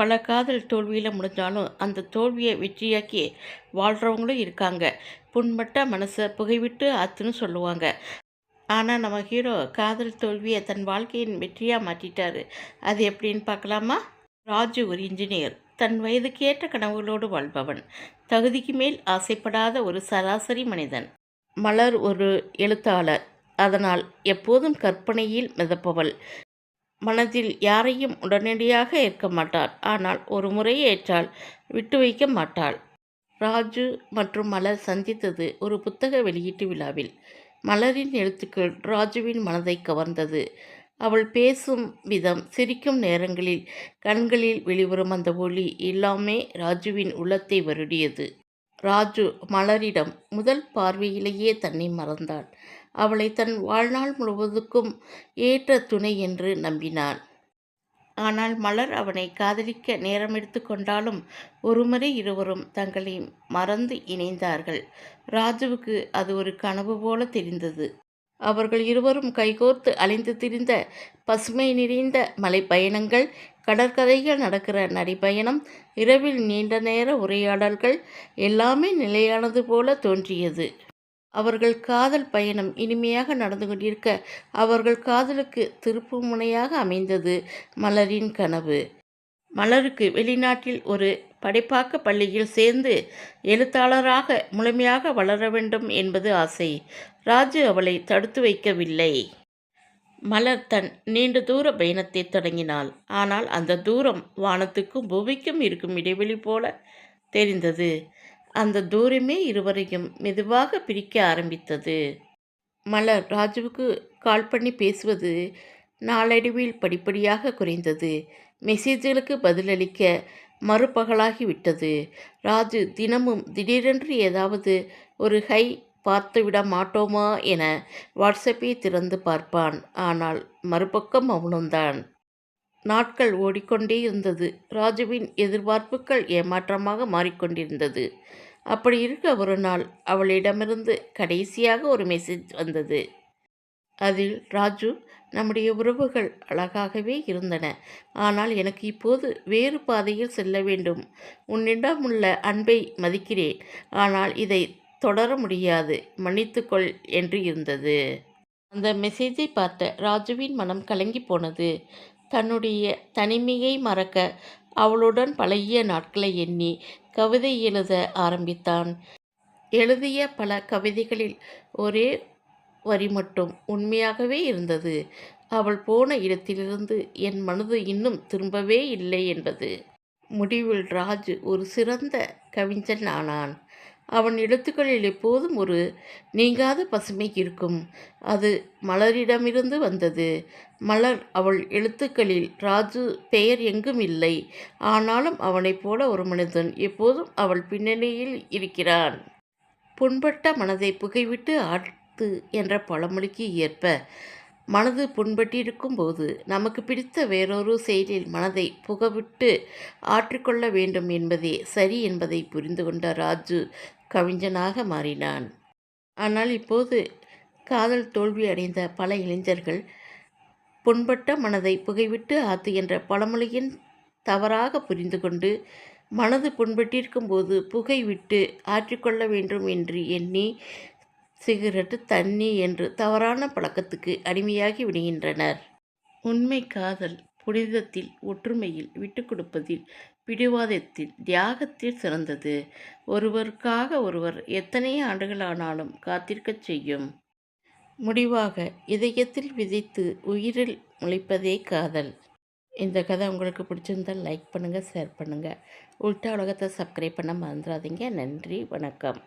பல காதல் தோல்வியில் முடிஞ்சாலும் அந்த தோல்வியை வெற்றியாக்கி வாழ்கிறவங்களும் இருக்காங்க. புண்பட்ட மனசை புகைவிட்டு ஆத்துன்னு சொல்லுவாங்க. ஆனால் நம்ம ஹீரோ காதல் தோல்வியை தன் வாழ்க்கையின் வெற்றியாக மாற்றிட்டாரு. அது எப்படின்னு பார்க்கலாமா? ராஜு ஒரு இன்ஜினியர். தன் வயதுக்கேற்ற கனவுகளோடு வாழ்பவன். தகுதிக்கு மேல் ஆசைப்படாத ஒரு சராசரி மனிதன். மலர் ஒரு எழுத்தாளர். அதனால் எப்போதும் கற்பனையில் மிதப்பவள். மனதில் யாரையும் உடனடியாக ஏற்க மாட்டாள் ஆனால் ஒரு முறை ஏற்றால் விட்டு வைக்க மாட்டாள். ராஜு மற்றும் மலர் சந்தித்தது ஒரு புத்தக வெளியீட்டு விழாவில். மலரின் எழுத்துக்கள் ராஜுவின் மனதை கவர்ந்தது. அவள் பேசும் விதம் சிரிக்கும் நேரங்களில் கண்களில் வெளிவரும் அந்த ஒளி எல்லாமே ராஜுவின் உள்ளத்தை வருடியது. ராஜு மலரிடம் முதல் பார்வையிலேயே தன்னை மறந்தான் அவளை தன் வாழ்நாள் முழுவதுக்கும் ஏற்ற துணை என்று நம்பினான் ஆனால் மலர் அவனை காதலிக்க நேரம் எடுத்துக்கொண்டாலும் ஒருமுறை இருவரும் தங்களை மறந்து இணைந்தார்கள். ராஜுவுக்கு அது ஒரு கனவு போல தெரிந்தது. அவர்கள் இருவரும் கைகோர்த்து அலைந்து திரிந்த பசுமை நிறைந்த மலை பயணங்கள் கடற்கரைகள் நடக்கிற நடைப்பயணம் இரவில் நீண்ட நேர உரையாடல்கள் எல்லாமே நிலையானது போல தோன்றியது. அவர்கள் காதல் பயணம் இனிமையாக நடந்து கொண்டிருக்க அவர்கள் காதலுக்கு திருப்பு முனையாக அமைந்தது மலரின் கனவு. மலருக்கு வெளிநாட்டில் ஒரு படைப்பாக்க பள்ளியில் சேர்ந்து எழுத்தாளராக முழுமையாக வளர வேண்டும் என்பது ஆசை. ராஜு அவளை தடுத்து வைக்கவில்லை. மலர் தன் நீண்ட தூர பயணத்தை தொடங்கினாள். ஆனால் அந்த தூரம் வானத்துக்கும் பூமிக்கும் இருக்கும் இடைவெளி போல தெரிந்தது. அந்த தூரமே இருவரையும் மெதுவாக பிரிக்க ஆரம்பித்தது. மலர் ராஜுவுக்கு கால் பண்ணி பேசுவது நாளடைவில் படிப்படியாக குறைந்தது. மெசேஜ்களுக்கு பதிலளிக்க மறுபகலாகிவிட்டது ராஜு தினமும் திடீரென்று ஏதாவது ஒரு ஹை பார்த்துவிட மாட்டோமா என வாட்ஸ்அப்பை திறந்து பார்ப்பான். ஆனால் மறுபக்கம் மௌனம்தான். நாட்கள் ஓடிக்கொண்டே இருந்தது. ராஜுவின் எதிர்பார்ப்புகள் ஏமாற்றமாக மாறிக்கொண்டிருந்தது. அப்படி இருக்க ஒரு நாள் அவளிடமிருந்து கடைசியாக ஒரு மெசேஜ் வந்தது. அதில் ராஜு நம்முடைய உறவுகள் அழகாகவே இருந்தன. ஆனால் எனக்கு இப்போது வேறு பாதையில் செல்ல வேண்டும். உன்னிடம் உள்ள அன்பை மதிக்கிறேன். ஆனால் இதை தொடர முடியாது. மன்னித்துக்கொள் என்று இருந்தது. அந்த மெசேஜை பார்த்த ராஜுவின் மனம் கலங்கி போனது. தன்னுடைய தனிமையை மறக்க அவளுடன் பழகிய நாட்களை எண்ணி கவிதை எழுத ஆரம்பித்தான். எழுதிய பல கவிதைகளில் ஒரே வரி மட்டும் உண்மையாகவே இருந்தது. அவள் போன இடத்திலிருந்து என் மனது இன்னும் திரும்பவே இல்லை என்பது. முடிவில் ராஜு ஒரு சிறந்த கவிஞன் ஆனான். அவன் எழுத்துக்களில் எப்போதும் ஒரு நீங்காத பசுமை இருக்கும். அது மலரிடமிருந்து வந்தது. மலர் அவள் எழுத்துக்களில் ராஜு பெயர் எங்கும் இல்லை. ஆனாலும் அவனைப் போல ஒரு மனிதன் எப்போதும் அவள் பின்னணியில் இருக்கிறான். புண்பட்ட மனதை புகைவிட்டு ஆட்டு என்ற பழமொழிக்கு ஏற்ப மனது புண்பட்டிருக்கும் போது நமக்கு பிடித்த வேறொரு செயலில் மனதை புகவிட்டு ஆற்றிக்கொள்ள வேண்டும் என்பதே சரி என்பதை புரிந்து கொண்ட ராஜு கவிஞனாக மாறினான். ஆனால் இப்போது காதல் தோல்வி அடைந்த பல இளைஞர்கள் புண்பட்ட மனதை புகைவிட்டு ஆத்து என்ற பழமொழியின் தவறாக புரிந்து கொண்டு மனது புண்பட்டிருக்கும் போது புகை விட்டு ஆற்றிக்கொள்ள வேண்டும் என்று எண்ணி சிகரெட்டு தண்ணி என்று தவறான பழக்கத்துக்கு அடிமையாகி விடுகின்றனர். உண்மை காதல் புனிதத்தில் ஒற்றுமையில் விட்டு கொடுப்பதில் பிடிவாதத்தில் தியாகத்தில் சிறந்தது. ஒருவருக்காக ஒருவர் எத்தனை ஆண்டுகளானாலும் காத்திருக்கச் செய்யும். முடிவாக இதயத்தில் விதைத்து உயிரில் முளைப்பதே காதல். இந்த கதை உங்களுக்கு பிடிச்சிருந்தால் லைக் பண்ணுங்கள் ஷேர் பண்ணுங்கள் உள்டா உலகத்தை சப்ஸ்கிரைப் பண்ண மறந்துடாதீங்க. நன்றி வணக்கம்.